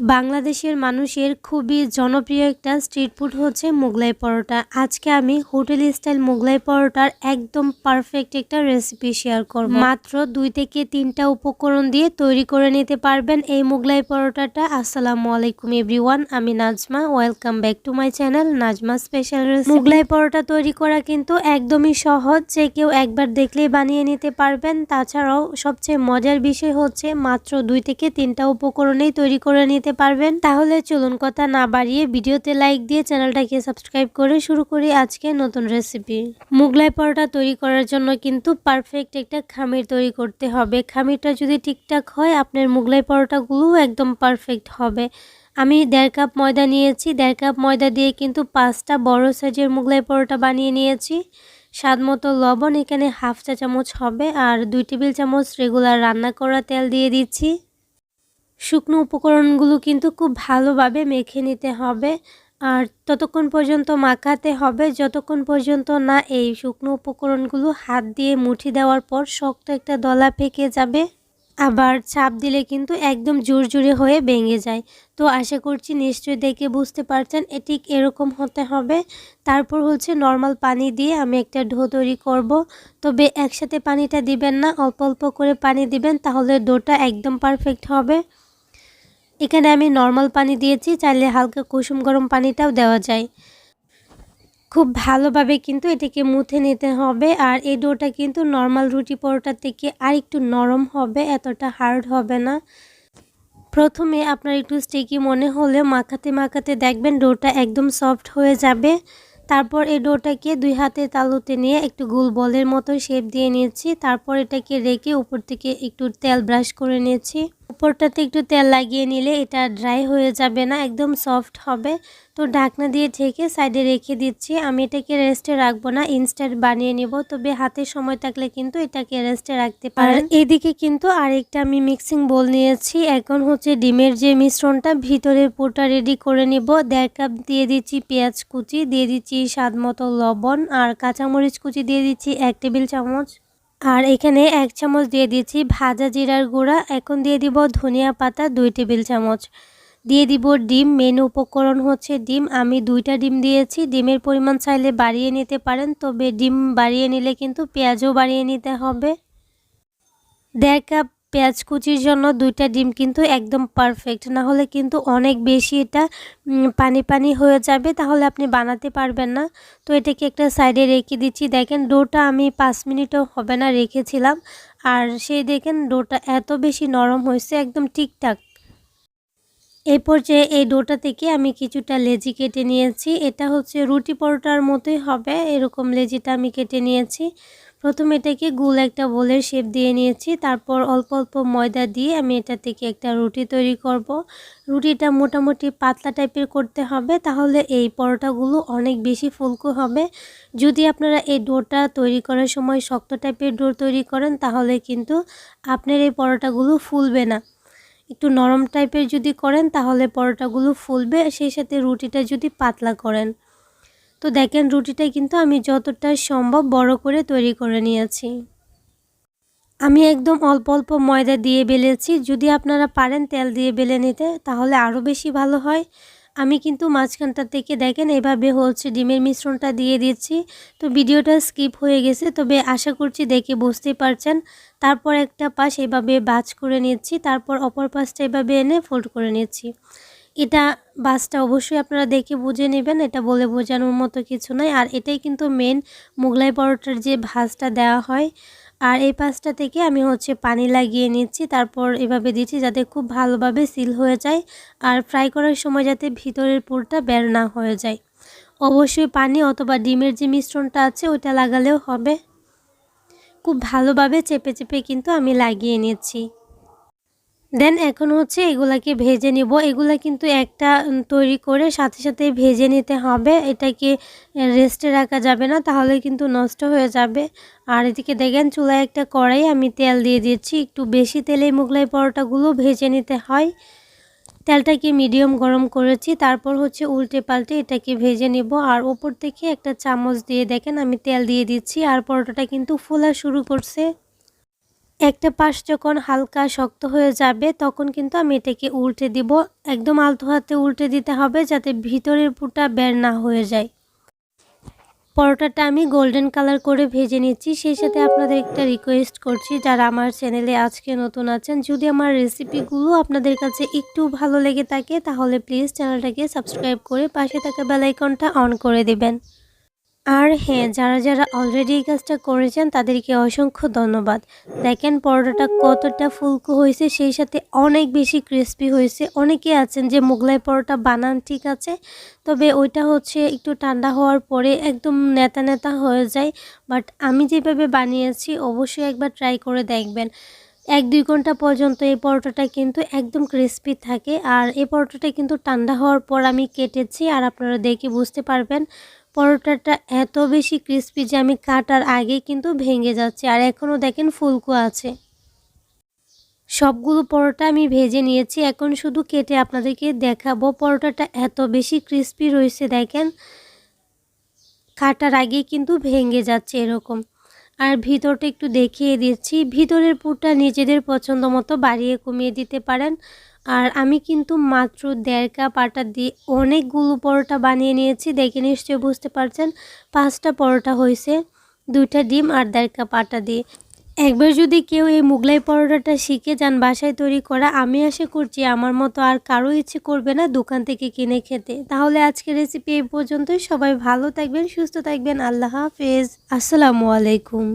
বাংলাদেশের মানুষের খুবই জনপ্রিয় একটা স্ট্রিট ফুড হচ্ছে মোগলাই পরোটা। আজকে আমি হোটেল স্টাইল মোগলাই পরোটার একদম পারফেক্ট একটা রেসিপি শেয়ার করব। মাত্র দুই থেকে তিনটা উপকরণ দিয়ে তৈরি করে নিতে পারবেন এই মোগলাই পরোটাটা। আসসালামু আলাইকুম এভরিওয়ান, আমি Nazma. Welcome back to my channel, Nazma special recipe Mughlai paratha তৈরি করা কিন্তু একদমই সহজ, যে কেউ একবার দেখলেই বানিয়ে নিতে পারবেন। তাছাড়াও সবচেয়ে মজার বিষয় হচ্ছে মাত্র দুই থেকে তিনটা উপকরণেই তৈরি করে নিতে পারবেন। তাহলে চলুন কথা না বাড়িয়ে ভিডিওতে লাইক দিয়ে চ্যানেলটাকে সাবস্ক্রাইব করে শুরু করি আজকে নতুন রেসিপি মুগলাই পরোটা তৈরি করার জন্য কিন্তু পারফেক্ট একটা খামির তৈরি করতে হবে। খামিরটা যদি ঠিকঠাক হয়, আপনার মুগলাই পরোটাগুলো একদম পারফেক্ট হবে। আমি দেড় কাপ ময়দা নিয়েছি। দেড় কাপ ময়দা দিয়ে কিন্তু পাঁচটা বড় সাইজের মুগলাই পরোটা বানিয়ে নিয়েছি। স্বাদ মতো লবণ, এখানে হাফ চা চামচ হবে। আর দুই টেবিল চামচ রেগুলার রান্না করা তেল দিয়ে দিচ্ছি। শুকনো উপকরণগুলো কিন্তু খুব ভালোভাবে মেখে নিতে হবে। আর ততক্ষণ পর্যন্ত মাখাতে হবে। যতক্ষণ পর্যন্ত না এই শুকনো উপকরণগুলো হাত দিয়ে মুঠি দেওয়ার পর শক্ত একটা দলা পেকে যাবে, আবার চাপ দিলে কিন্তু একদম জোর জোরে হয়ে ভেঙে যায়। তো আশা করছি নিশ্চয়ই দেখে বুঝতে পারছেন এটি এরকম হতে হবে। তারপর হচ্ছে নর্মাল পানি দিয়ে আমি একটা ঢো তৈরি করব। তবে একসাথে পানিটা দিবেন না, অল্প অল্প করে পানি দিবেন, তাহলে ডোটা একদম পারফেক্ট হবে। এখানে আমি নর্মাল পানি দিয়েছি, চাইলে হালকা কুসুম গরম পানিটাও দেওয়া যায়। খুব ভালোভাবে কিন্তু এটাকে মুথে নিতে হবে আর এই ডোটা কিন্তু নর্মাল রুটি পরোটা থেকে আর একটু নরম হবে, এতটা হার্ড হবে না। প্রথমে আপনার একটু স্টিকি মনে হলে মাখাতে মাখাতে দেখবেন ডোটা একদম সফট হয়ে যাবে। তারপর এই ডোটাকে দুই হাতে তালুতে নিয়ে একটু গোল বলের মতো শেপ দিয়ে নিয়েছি। তারপর এটাকে রেখে উপর থেকে একটু তেল ব্রাশ করে নিয়েছি। উপরটাতে একটু তেল লাগিয়ে নিলে এটা ড্রাই হয়ে যাবে না একদম সফট হবে। তো ঢাকনা দিয়ে ঢেকে সাইডে রেখে দিচ্ছি। আমি এটাকে রেস্টে রাখব না ইনস্ট্যান্ট বানিয়ে নিব। তবে হাতে সময় থাকলে কিন্তু এটাকে রেস্টে রাখতে পারেন। এদিকে কিন্তু আরেকটা আমি মিক্সিং বোল নিয়েছি। এখন হচ্ছে ডিমের যে মিশ্রণটা ভিতরে পুরটা রেডি করে নিব। দেড় কাপ দিয়ে দিচ্ছি পেঁয়াজ কুচি দিয়ে দিচ্ছি স্বাদ মতো লবণ আর কাঁচামরিচ কুচি দিয়ে দিচ্ছি এক টেবিল চামচ। আর এখানে এক চামচ দিয়ে দিয়েছি ভাজা জিরার গুঁড়া। এখন দিয়ে দিব ধনিয়া পাতা, দুই টেবিল চামচ। দিয়ে দিব ডিম, মেন উপকরণ হচ্ছে ডিম। আমি দুইটা ডিম দিয়েছি। ডিমের পরিমাণ চাইলে বাড়িয়ে নিতে পারেন, তবে ডিম বাড়িয়ে নিলে কিন্তু পেঁয়াজও বাড়িয়ে নিতে হবে। দেড় কাপ পেঁয়াজ কুচির জন্য দুইটা ডিম কিন্তু একদম পারফেক্ট না হলে কিন্তু অনেক বেশি এটা পানি পানি হয়ে যাবে, তাহলে আপনি বানাতে পারবেন না। তো এটাকে একটা সাইডে রেখে দিচ্ছি। দেখেন, ডোটা আমি পাঁচ মিনিটও হবে না, রেখেছিলাম। আর সেই দেখেন, ডোটা এত বেশি নরম হয়েছে, একদম ঠিকঠাক এই পর্যায়ে এই ডোটা থেকে আমি কিছুটা লেজি কেটে নিয়েছি। এটা হচ্ছে রুটি পরোটার মতোই হবে, এরকম লেজিটা আমি কেটে নিয়েছি। প্রথমে এটাকে গুল একটা বোলের শেপ দিয়ে নিয়েছি, তারপর অল্প অল্প ময়দা দিয়ে আমি এটা থেকে একটা রুটি তৈরি করব। রুটিটা মোটামুটি পাতলা টাইপের করতে হবে, তাহলে এই পরোটাগুলো অনেক বেশি ফুলকো হবে। যদি আপনারা এই ডোটা তৈরি করার সময় শক্ত টাইপের ডো তৈরি করেন, তাহলে কিন্তু আপনার এই পরোটাগুলো ফুলবে না। একটু নরম টাইপের যদি করেন, তাহলে পরোটাগুলো ফুলবে, সেই সাথে রুটিটা যদি পাতলা করেন। তো দেখেন, রুটিটা কিন্তু আমি যতটা সম্ভব বড় করে তৈরি করে নিয়েছি। আমি একদম অল্প অল্প ময়দা দিয়ে বেলেছি। যদি আপনারা পারেন তেল দিয়ে বেলে নিতে, তাহলে আরও বেশি ভালো হয়। আমি কিন্তু মাঝখানটা থেকে দেখেন এভাবে হচ্ছে ডিমের মিশ্রণটা দিয়ে দিচ্ছি। তো ভিডিওটা স্কিপ হয়ে গেছে, তবে আশা করছি দেখে বুঝতেই পারছেন। তারপর একটা পাশ এভাবে বাজ করে নিচ্ছি, তারপর অপর পাশটা এভাবে এনে ফোল্ড করে নিচ্ছি। এটা বাসটা অবশ্যই আপনারা দেখে বুঝে নেবেন, এটা বলে বোঝানোর মতো কিছু নয় আর এটাই কিন্তু মেন মোগলাই পরোটার যে ভাজটা দেওয়া হয় আর এই পাশটা থেকে আমি হচ্ছে পানি লাগিয়ে নিচ্ছি। তারপর এভাবে দিচ্ছি যাতে খুব ভালোভাবে সিল হয়ে যায় আর ফ্রাই করার সময় যাতে ভিতরের পুরটা বের না হয়ে যায়। অবশ্যই পানি অথবা ডিমের যে মিশ্রণটা আছে ওটা লাগালেও হবে। খুব ভালোভাবে চেপে চেপে কিন্তু আমি লাগিয়ে নিচ্ছি। দেন এখন হচ্ছে এগুলাকে ভেজে নিব। এগুলা কিন্তু একটা তৈরি করে সাথে সাথে ভেজে নিতে হবে। এটাকে রেস্টে রাখা যাবে না, তাহলে কিন্তু নষ্ট হয়ে যাবে। আর এদিকে দেখেন চুলায় একটা কড়াই আমি তেল দিয়ে দিচ্ছি। একটু বেশি তেলে মোগলাই পরোটাগুলো ভেজে নিতে হয়। তেলটাকে মিডিয়াম গরম করেছি, তারপর হচ্ছে উল্টে পাল্টে এটাকে ভেজে নিব। আর ওপর থেকে একটা চামচ দিয়ে দেখেন আমি তেল দিয়ে দিচ্ছি। আর পরোটাটা কিন্তু ফোলা শুরু করছে। একটা পাশ যখন হালকা শক্ত হয়ে যাবে, তখন কিন্তু আমি এটাকে উল্টে দিব। একদম আলতো হাতে উল্টে দিতে হবে যাতে ভিতরের পুটা বের না হয়ে যায়। পরোটাটা আমি গোল্ডেন কালার করে ভেজে নিচ্ছি। সেই সাথে আপনাদের একটা রিকোয়েস্ট করছি, যারা আমার চ্যানেলে আজকে নতুন আছেন, যদি আমার রেসিপিগুলো আপনাদের কাছে একটু ভালো লেগে থাকে, তাহলে প্লিজ চ্যানেলটাকে সাবস্ক্রাইব করে পাশে থাকা বেলাইকনটা অন করে দেবেন। আর হ্যাঁ যারা যারা অলরেডি এই কাজটা করেছেন, তাদেরকে অসংখ্য ধন্যবাদ। দেখেন পরোটাটা কতটা ফুলকো হয়েছে, সেই সাথে অনেক বেশি ক্রিস্পি হয়েছে। অনেকে আছেন যে মোগলাই পরোটা বানান, ঠিক আছে? তবে ওইটা হচ্ছে একটু ঠান্ডা হওয়ার পরে একদম নেতা নেতা হয়ে যায়। বাট আমি যেভাবে বানিয়েছি, অবশ্যই একবার ট্রাই করে দেখবেন। এক দুই ঘণ্টা পর্যন্ত এই পরোটাটা কিন্তু একদম ক্রিস্পি থাকে। আর এই পরোটাটা কিন্তু ঠান্ডা হওয়ার পর আমি কেটেছি আর আপনারা দেখে বুঝতে পারবেন পরোটাটা এত বেশি ক্রিস্পি যে আমি কাটার আগে কিন্তু ভেঙে যাচ্ছে আর এখনও দেখেন ফুলকো আছে। সবগুলো পরোটা আমি ভেজে নিয়েছি, এখন শুধু কেটে আপনাদেরকে দেখাবো পরোটাটা এত বেশি ক্রিস্পি রয়েছে দেখেন। কাটার আগেই কিন্তু ভেঙে যাচ্ছে এরকম। আর ভিতরটা একটু দেখিয়ে দিচ্ছি। ভিতরের পুরটা নিজেদের পছন্দ মতো বাড়িয়ে কমিয়ে দিতে পারেন। আর আমি কিন্তু মাত্র দেড় কাপ আটা দিয়ে অনেকগুলো পরোটা বানিয়ে নিয়েছি। দেখে নিশ্চয়ই বুঝতে পারছেন, পাঁচটা পরোটা হয়েছে, দুইটা ডিম আর দেড় কাপ আটা দিয়ে। একবার যদি কেউ এই মুগলাই পরোটাটা শিখে যান, বাসায় তৈরি করা, আমি আশা করছি আমার মতো আর কারও ইচ্ছে করবে না দোকান থেকে কিনে খেতে। তাহলে আজকের রেসিপি এই পর্যন্তই। সবাই ভালো থাকবেন, সুস্থ থাকবেন। আল্লাহ হাফেজ। আসসালামু আলাইকুম।